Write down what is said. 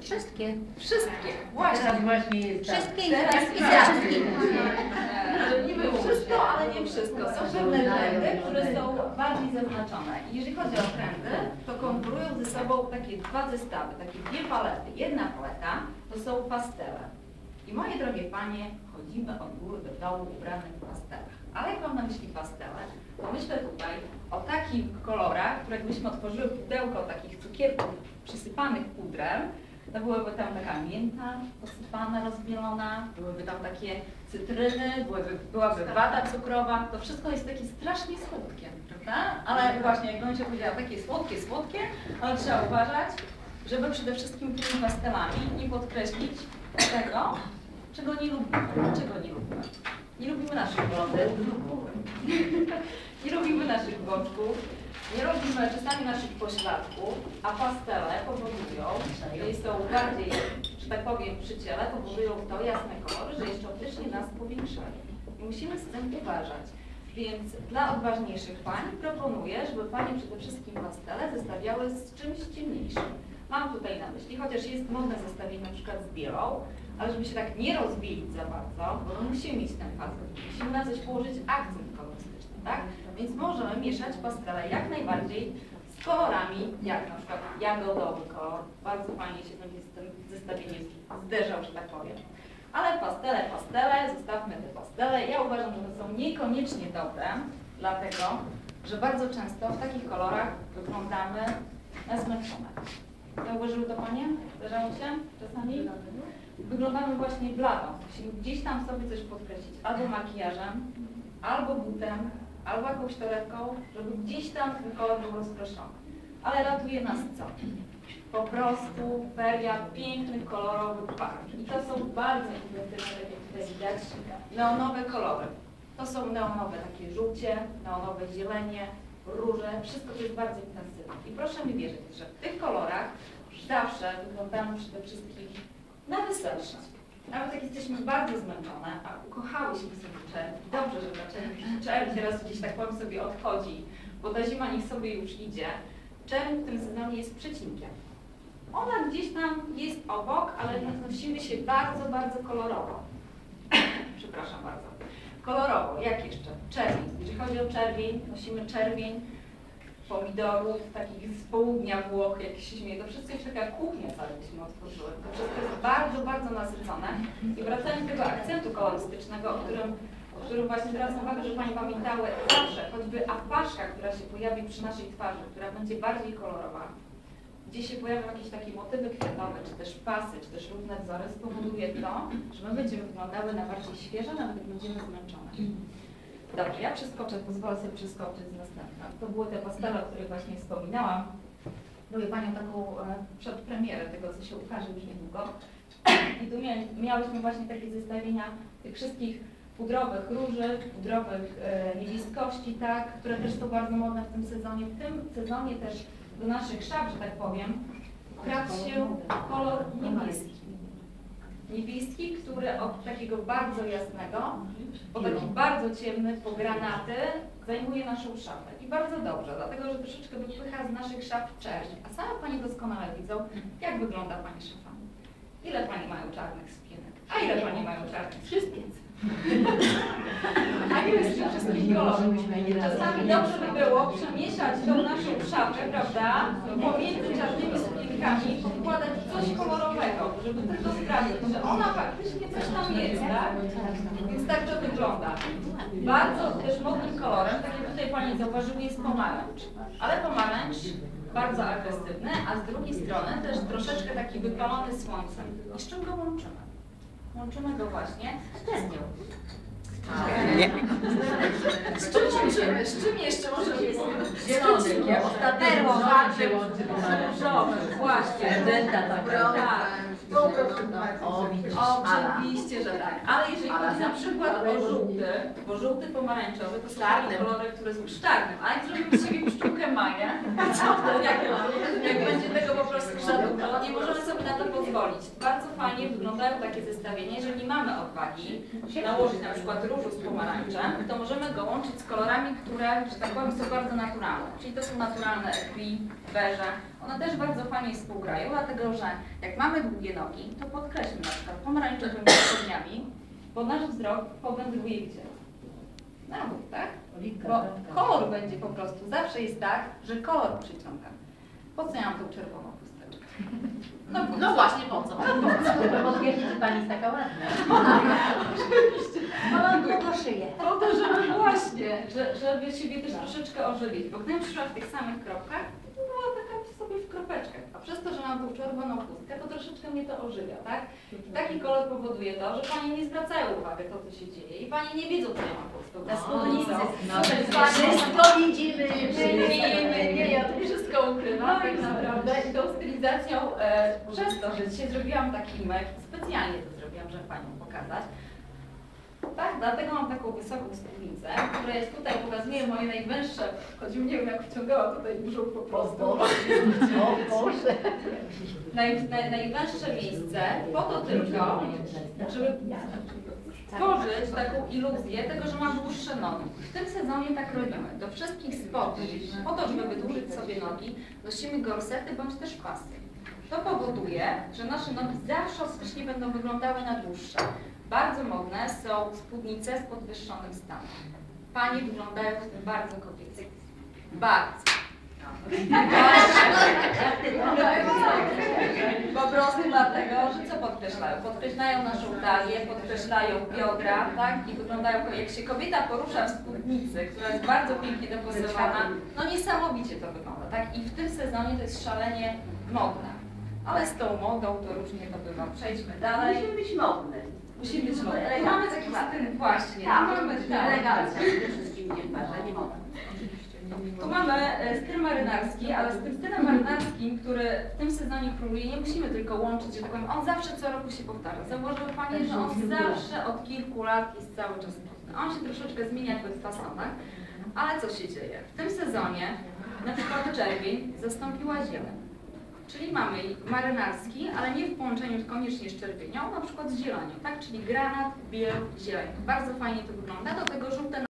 wszystkie. Wszystkie, właśnie. Teraz właśnie jest tak. Wszystkie i Teraz i tak. wszystkie. E, Niby wszystko, ale nie wszystko. Są pewne trendy, które są bardziej zaznaczone. I jeżeli chodzi o trendy, to konkurują ze sobą takie dwa zestawy, takie dwie palety. Jedna paleta to są pastele. I moje drogie panie, chodzimy od góry do dołu ubrane w pastelach. Ale jak mam na myśli pastele, to myślę tutaj o takich kolorach, które jakbyśmy otworzyły pudełko takich cukierków przysypanych pudrem, to byłaby tam taka mięta posypana, rozbielona, byłyby tam takie cytryny, byłyby, byłaby wata cukrowa. To wszystko jest takie strasznie słodkie, prawda? Ale właśnie, jak Goncia powiedziała, takie słodkie, słodkie, ale trzeba uważać, żeby przede wszystkim tymi pastelami nie podkreślić tego, czego nie lubimy. Czego nie lubimy? Nie lubimy naszych blondyn, nie lubimy naszych boczków, nie lubimy czasami naszych pośladków, a pastele powodują, że są bardziej, że tak powiem, przy ciele, powodują to jasne kolory, że jeszcze optycznie nas powiększają. I musimy z tym uważać. Więc dla odważniejszych pań proponuję, żeby panie przede wszystkim pastele zestawiały z czymś ciemniejszym. Mam tutaj na myśli, chociaż jest modne zestawienie na przykład z bielą, ale żeby się tak nie rozbielić za bardzo, bo no musimy mieć ten facet, musimy na coś położyć akcent kolorystyczny, tak? Więc możemy mieszać pastele jak najbardziej z kolorami, jak na przykład jagodowy kolor, bardzo fajnie się będzie z tym zestawieniem zderzał, że tak powiem. Ale pastele, pastele, zostawmy te pastele. Ja uważam, że to są niekoniecznie dobre, dlatego, że bardzo często w takich kolorach wyglądamy na zmęczone. Zauważyły to Panie? Zdarzało się czasami? Wyglądamy właśnie blado. Musimy gdzieś tam sobie coś podkreślić. Albo makijażem, albo butem, albo jakąś torebką, żeby gdzieś tam ten kolor był rozproszony. Ale ratuje nas co? Po prostu feria pięknych, kolorowych barw. I to są bardzo intensywne, tak jak tutaj widać, neonowe kolory. To są neonowe takie żółcie, neonowe zielenie, róże, wszystko to jest bardzo intensywne. I proszę mi wierzyć, że w tych kolorach zawsze wyglądamy przede wszystkim na weselsze. Nawet jak jesteśmy bardzo zmęczone, a ukochałyśmy sobie czerń, i dobrze, że ta czerń, czerń teraz gdzieś tak powiem sobie odchodzi, bo ta zima niech sobie już idzie. Czerń w tym sezonie jest przecinkiem. Ona gdzieś tam jest obok, ale nosimy się bardzo, bardzo kolorowo. Przepraszam bardzo. Kolorowo, jak jeszcze? Czerwień. Jeżeli chodzi o czerwień, nosimy czerwień pomidorów, takich z południa Włoch, jak się śmieje. To wszystko jest taka kuchnia cała byśmy otworzyły. To wszystko jest bardzo, bardzo nasycone. I wracając do tego akcentu kolorystycznego, o którym, o którym właśnie teraz uwagę, że Pani pamiętały, zawsze choćby apaszka, która się pojawi przy naszej twarzy, która będzie bardziej kolorowa, gdzie się pojawią jakieś takie motywy kwiatowe, czy też pasy, czy też różne wzory, spowoduje to, że my będziemy wyglądały na bardziej świeże, nawet jak będziemy zmęczone. Dobrze, ja przeskoczę, pozwolę sobie przeskoczyć z następna. To były te pastele, o których właśnie wspominałam. Robię Panią taką e, przedpremierę tego, co się ukaże już niedługo. I tu mia miałyśmy właśnie takie zestawienia tych wszystkich pudrowych róży, pudrowych e, niebieskości, tak, które też są bardzo modne w tym sezonie. W tym sezonie też do naszych szaf, że tak powiem, kradł się kolor niebieski. Niebieski, który od takiego bardzo jasnego, po taki bardzo ciemny, po granaty, zajmuje naszą szafę. I bardzo dobrze, dlatego że troszeczkę wypycha z naszych szaf czerń. A same Pani doskonale widzą, jak wygląda Pani szafa. Ile Pani mają czarnych spienek? A ile Pani mają czarnych? Wszystkie. A nie jest wszystkich kolorów. Czasami dobrze by było przemieszać tą naszą szafę, prawda, pomiędzy czarnymi sukienkami, podkładać coś kolorowego, żeby tylko sprawić, że ona faktycznie coś tam jest, tak? Więc tak to wygląda. Bardzo też modnym kolorem, tak jak tutaj Pani zauważyły, jest pomarańcz. Ale pomarańcz bardzo agresywny, a z drugiej strony też troszeczkę taki wypalony słońcem. I z czym go łączymy? Łączymy go właśnie z czernią. Z czym łączymy? Z czym jeszcze możemy Zielony, Perłowaty, łączy różowy, właśnie. Magenta taka. O, widzisz, Ala. Oczywiście, że tak. Ale jeżeli chodzi na przykład o żółty, bo żółty pomarańczowy to są takie kolory, które są czarne. A jak zrobimy z siebie pszczółkę Maję, co wtedy, jak, jak będzie tego po prostu za dużo, nie możemy sobie na to pozwolić. Bardzo fajnie wyglądają takie zestawienia. Jeżeli mamy odwagi nałożyć na przykład różu z pomarańczem, to możemy go łączyć z kolorami, które, że tak powiem, są bardzo naturalne. Czyli to są naturalne ekwi, beże. One też bardzo fajnie współgrają, dlatego że jak mamy długie nogi, to podkreślmy na przykład pomarańczowymi spodniami, bo nasz wzrok powędruje gdzie? Na dół, tak? Bo kolor będzie po prostu, zawsze jest tak, że kolor przyciąga. Po co ja mam tą czerwoną chusteczkę? No, po No co? właśnie po co? Żeby potwierdzić, że pani jest taka ładna. Mam długą szyję. Po to, żeby właśnie, że, żeby siebie też troszeczkę ożywić. Bo gdybym przyszła w tych samych kropkach, to była taka sobie w kropeczkach. A przez to, że mam tą czerwoną chustkę, to troszeczkę mnie to ożywia, tak? Taki kolor powoduje to, że Panie nie zwracają uwagi to, co się dzieje i Panie nie wiedzą, co ja mam pod tą Na spódnicy. No, No, wszystko widzimy. nie, nie, ja to wszystko ukrywam tak naprawdę i tą stylizacją e, przez to, że dzisiaj zrobiłam taki mek, specjalnie to zrobiłam, żeby Panią pokazać. Tak, dlatego mam taką wysoką spódnicę, która jest tutaj, pokazuje moje najwęższe, choć nie wiem jak wciągała tutaj dużą po prostu. O Boże. Naj, naj, najwęższe miejsce po to tylko, żeby stworzyć taką iluzję tego, że mam dłuższe nogi. W tym sezonie tak robimy. Do wszystkich spodni, po to, żeby wydłużyć sobie nogi, nosimy gorsety bądź też pasy. To powoduje, że nasze nogi zawsze ostatecznie będą wyglądały na dłuższe. Bardzo modne są spódnice z podwyższonym stanem. Panie wyglądają w tym bardzo kobiecy. Bardzo. Po prostu dlatego, że co podkreślają? Podkreślają naszą talię, podkreślają biodra, tak? I wyglądają, jak się kobieta porusza w spódnicy, która jest bardzo pięknie dopasowana, no niesamowicie to wygląda, tak? I w tym sezonie to jest szalenie modne. Ale z tą modą to różnie to bywa. Przejdźmy dalej. Musimy być modne. Musimy być. Elegancko. Mamy taki styl właśnie. Tak, mamy tak. elegancja przede wszystkim nie parze, nie modne. Tu mamy e, styl marynarski, ale z tym stylem marynarskim, który w tym sezonie króluje, nie musimy tylko łączyć, że tak powiem, on zawsze co roku się powtarza. Zauważyły Panie, że on zawsze od kilku lat jest cały czas modny. On się troszeczkę zmienia jakby w fasonach, ale co się dzieje? W tym sezonie na przykład czerwień zastąpiła zieleń. Czyli mamy marynarski, ale nie w połączeniu koniecznie z czerwienią, na przykład z zielonią, tak? Czyli granat, biel, zieleń. Bardzo fajnie to wygląda, do tego żółte